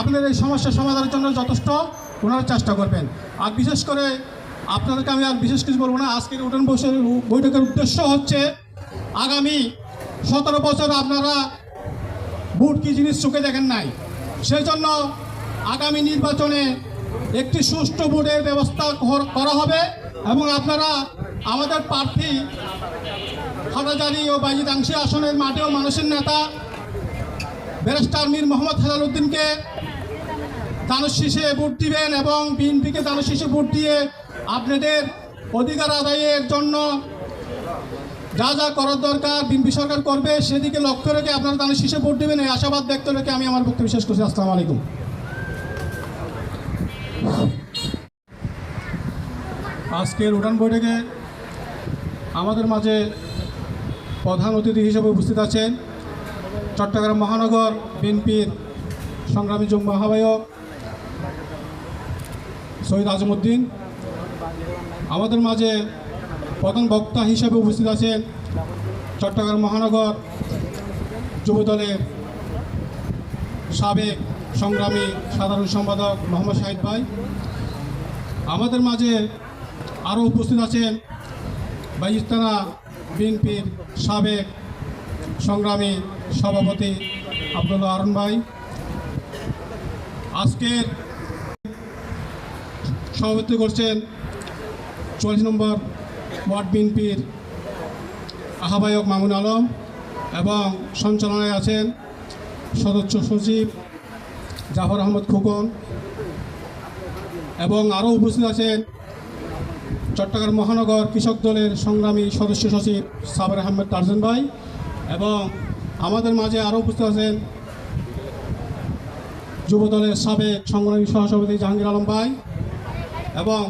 আপনাদের এই সমস্যার সমাধানের জন্য যথেষ্ট ওনারা চেষ্টা করবেন। আর বিশেষ করে আপনাদেরকে আমি আর বিশেষ কিছু বলব না, আজকের উঠান বসে বৈঠকের উদ্দেশ্য হচ্ছে আগামী সতেরো বছর আপনারা ভোট কী জিনিস চোখে দেখেন নাই? সেই জন্য আগামী নির্বাচনে একটি সুষ্ঠু ভোটের ব্যবস্থা করা হবে এবং আপনারা আমাদের প্রার্থী হাটাজারি ও বাইজিদাংশী আসনের মাঠেও মানুষের নেতা ব্যারিস্টার মীর মোহাম্মদ হেলাল উদ্দিনকে দানুষ শীষে ভোট দিবেন এবং বিএনপিকে দানুষ শীষে ভোট দিয়ে আপনাদের অধিকার আদায়ের জন্য যা যা করার দরকার বিএনপি সরকার করবে, সেদিকে লক্ষ্য রেখে আপনারা দানুষ শীষে ভোট দেবেন। এই আশাবাদ ব্যক্ত রেখে আমি আমার বক্তব্য শেষ করছি। আসসালামু আলাইকুম। আজকের উঠান বৈঠকে আমাদের মাঝে প্রধান অতিথি হিসেবে উপস্থিত আছেন। চট্টগ্রাম মহানগর বিএনপির সংগ্রামী যুগ্ম আহ্বায়ক শহীদ আজমউদ্দিন আমাদের মাঝে প্রধান বক্তা হিসেবে উপস্থিত আছেন চট্টগ্রাম মহানগর যুবদলের সাবেক সংগ্রামী সাধারণ সম্পাদক মোহাম্মদ শাহিদ ভাই। আমাদের মাঝে আরও উপস্থিত আছেন বাইস্তানা বিএনপির সাবেক সংগ্রামী সভাপতি আবদুল্লাহ আরন ভাই। আজকের সভাপতি করছেন চল্লিশ নম্বর ওয়ার্ড বিএনপির আহ্বায়ক মামুন আলম এবং সঞ্চালনায় আছেন সদস্য সচিব জাফর আহমদ খোকন এবং আরও উপস্থিত আছেন চট্টগ্রাম মহানগর কৃষক দলের সংগ্রামী সদস্য সচিব সাবের আহমেদ টার্জন ভাই। এবং আমাদের মাঝে আরও উপস্থিত আছেন যুব দলের সাবেক সংগ্রামী সহসভাপতি জাহাঙ্গীর আলম ভাই এবং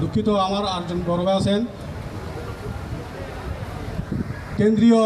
দুঃখিত আমার আরেকজন বড় ভাই আছেন। কেন্দ্রীয়